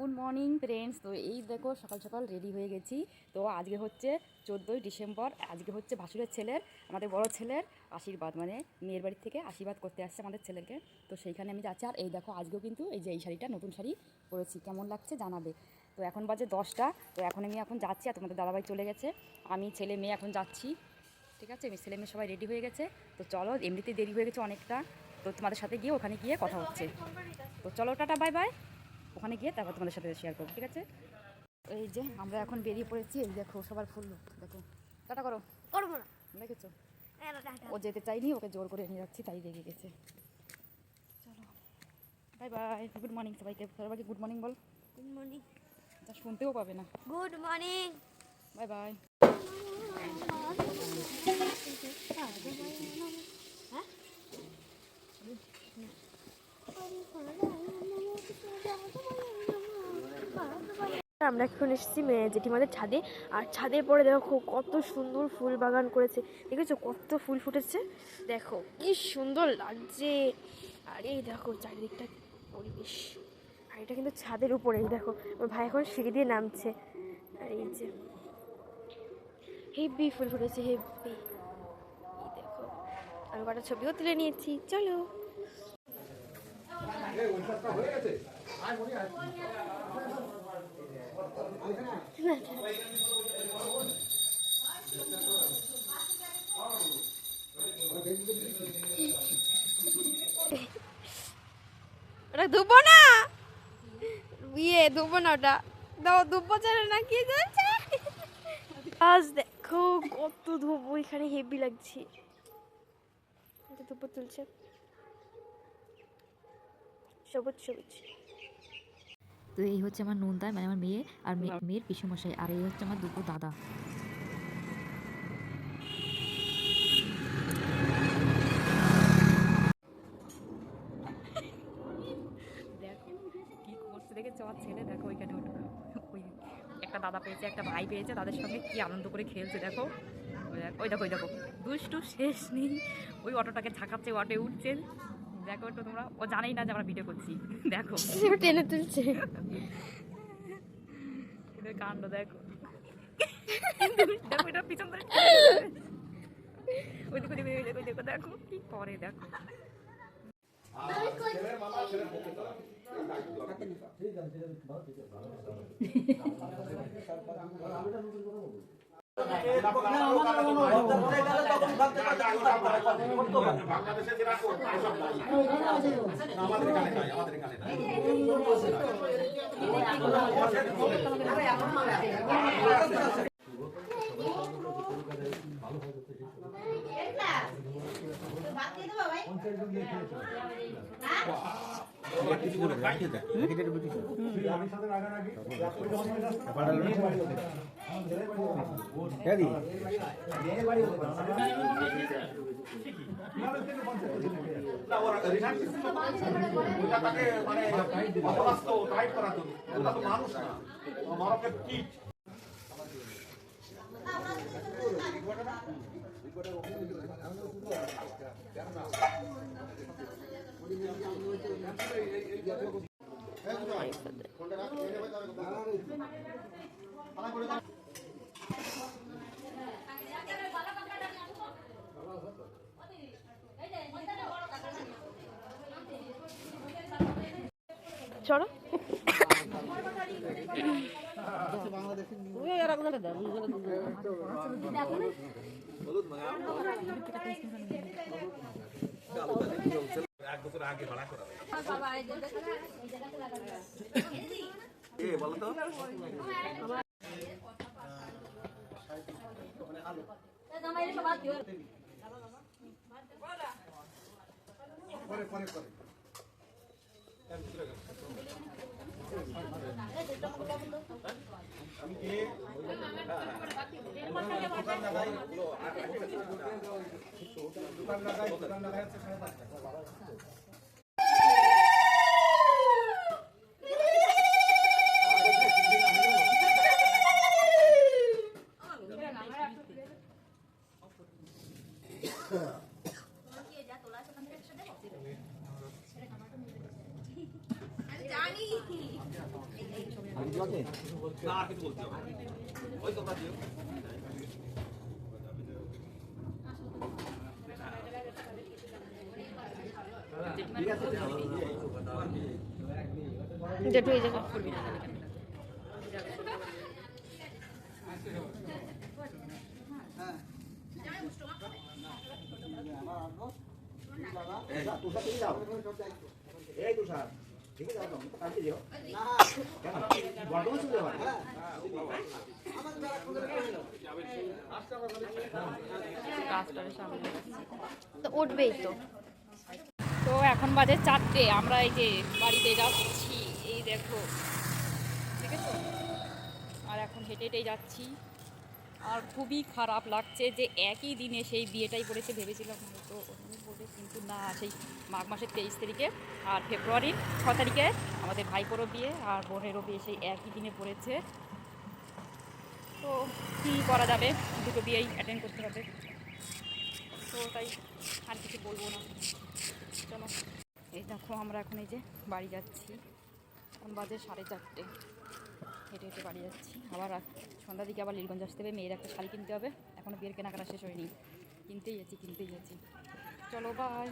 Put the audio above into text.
Good morning friends. তো এই দেখো, সকাল সকাল রেডি হয়ে গেছি। তো আজকে হচ্ছে চোদ্দোই ডিসেম্বর, আজকে হচ্ছে ভাসুরের ছেলের, আমাদের বড় ছেলের আশীর্বাদ মানে মেয়ের বাড়ি থেকে আশীর্বাদ করতে আসছে আমাদের ছেলেকে। তো সেইখানে আমি যাচ্ছি। আর এই দেখো, আজকেও কিন্তু এই যে এই শাড়িটা, নতুন শাড়ি পরেছি। কেমন লাগছে জানাবে। তো এখন বাজে দশটা। তো এখন আমি এখন যাচ্ছি আর তোমাদের দাদাভাই চলে গেছে। আমি, ছেলে, মেয়ে এখন যাচ্ছি। ঠিক আছে? ছেলে, মেয়ে সবাই রেডি হয়ে গেছে। তো চলো, এমনিতেই দেরি হয়ে গেছে অনেকটা। তো তোমাদের সাথে গিয়ে ওখানে গিয়ে কথা হচ্ছে। তো চলো, টাটা বাই বাই ওখানে গিয়ে তারপর তোমাদের সাথে শেয়ার করব ঠিক আছে? এই যে আমরা এখন বেরিয়ে পড়েছি এই দেখো সবার ফুল দেখো। টাটা করো। করব না। দেখেছ? হ্যাঁ, ও যেতে চাইনি ওকে জোর করে নিয়ে যাচ্ছি তাই রেগে গেছে। চলো। বাই বাই গুড মর্নিং সবাইকে। সবাইকে গুড মর্নিং বল। গুড মর্নিং যা শুনতেও পাবে না। গুড মর্নিং বাই বাই আমরা এখন এসেছি জেঠিমাদের ছাদে। আর ছাদে পরে দেখো কত সুন্দর ফুল বাগান করেছে। দেখেছ কত ফুল ফুটেছে? দেখো, কি সুন্দর লাগছে। আর এই দেখো চারিদিকটা পরিবেশ। আর এটা কিন্তু ছাদের উপরে, এই দেখো। আমার ভাই এখন সিঁড়ি দিয়ে নামছে। আর এই যে হেভি ফুল ফুটেছে হেভি দেখো, আমি কটা ছবিও তুলে নিয়েছি। চলো। ওটা ধুবো না? বিয়ে ধুবো না ওটা। দাও, ধুবো চলে না, কি চলছে আজ দেখো কত ধুবো, এখানে হেভি লাগছে। ধুবো তুলছে। সবুজ সবুজ। তো এই হচ্ছে আমার নন্দায় মানে আমার মেয়ে আর মে- মেয়ের পিসুমশাই আর এই হচ্ছে আমার দুটো দাদা। দেখো কি করছে দেখেছ? আমার ছেলে দেখো ওইখানে ওই একটা দাদা পেয়েছে একটা ভাই পেয়েছে তাদের সঙ্গে কি আনন্দ করে খেলছে দেখো। ওই দেখো ওই দেখো ওই দেখো। দুষ্টু শেষ নেই। ওই অটোটাকে ঝাঁকাচ্ছে অটোয় উঠছে। দেখো একটু তোমরা ও জানেই না যে আমরা ভিডিও করছি। দেখো। টেনে তুলছে। এদের কাণ্ড দেখো। দেখো এটা পিছন ধরে ওই দেখো দেখো ওই দেখো দেখো দেখো কি করে দেখো। বাংলাদেশে যেটা আমাদের এখানে নাই না ওরা রিসার্চ তাকে মানে অপরাস্ত টাইপ করার জন্য ওটা তো মানুষ না মানবের কীট চলো এক বছর আগে ভাড়া করা এ বলো তো জানি না কিছু বলতে হবে ওই তোমরা দিও। জেঠু এই জায়গা তুষার এই তুষার ঠিক আছে বর্ধমান তো উঠবেই তো। তো এখন বাজে চারটে, আমরা এই যে বাড়িতে যাচ্ছি, এই দেখো। ঠিক আছে আর এখন হেঁটে হেঁটে যাচ্ছি। আর খুবই খারাপ লাগছে যে একই দিনে সেই বিয়েটাই পড়েছে ভেবেছিলাম তো বলে, কিন্তু না, সেই মাঘ মাসের তেইশ তারিখে আর ফেব্রুয়ারির ছ তারিখে আমাদের ভাইপোরও বিয়ে আর বোনেরও বিয়ে সেই একই দিনে পড়েছে। তো কী করা যাবে? দুটো বিয়েই অ্যাটেন্ড করতে হবে। তো তাই আর কিছু বলব না। চলো। এই দেখো, আমরা এখন এই যে বাড়ি যাচ্ছি। এখন বাজে সাড়ে চারটে। হেঁটে হেঁটে বাড়ি যাচ্ছি। আবার সন্ধ্যা দিকে আবার লীলগঞ্জ আসতে হবে। মেয়ের একটা শাড়ি কিনতে হবে। এখনও বিয়ের কেনাকাটা শেষ হয়নি। কিনতেই যাচ্ছি কিনতেই যাচ্ছি। চলো বাই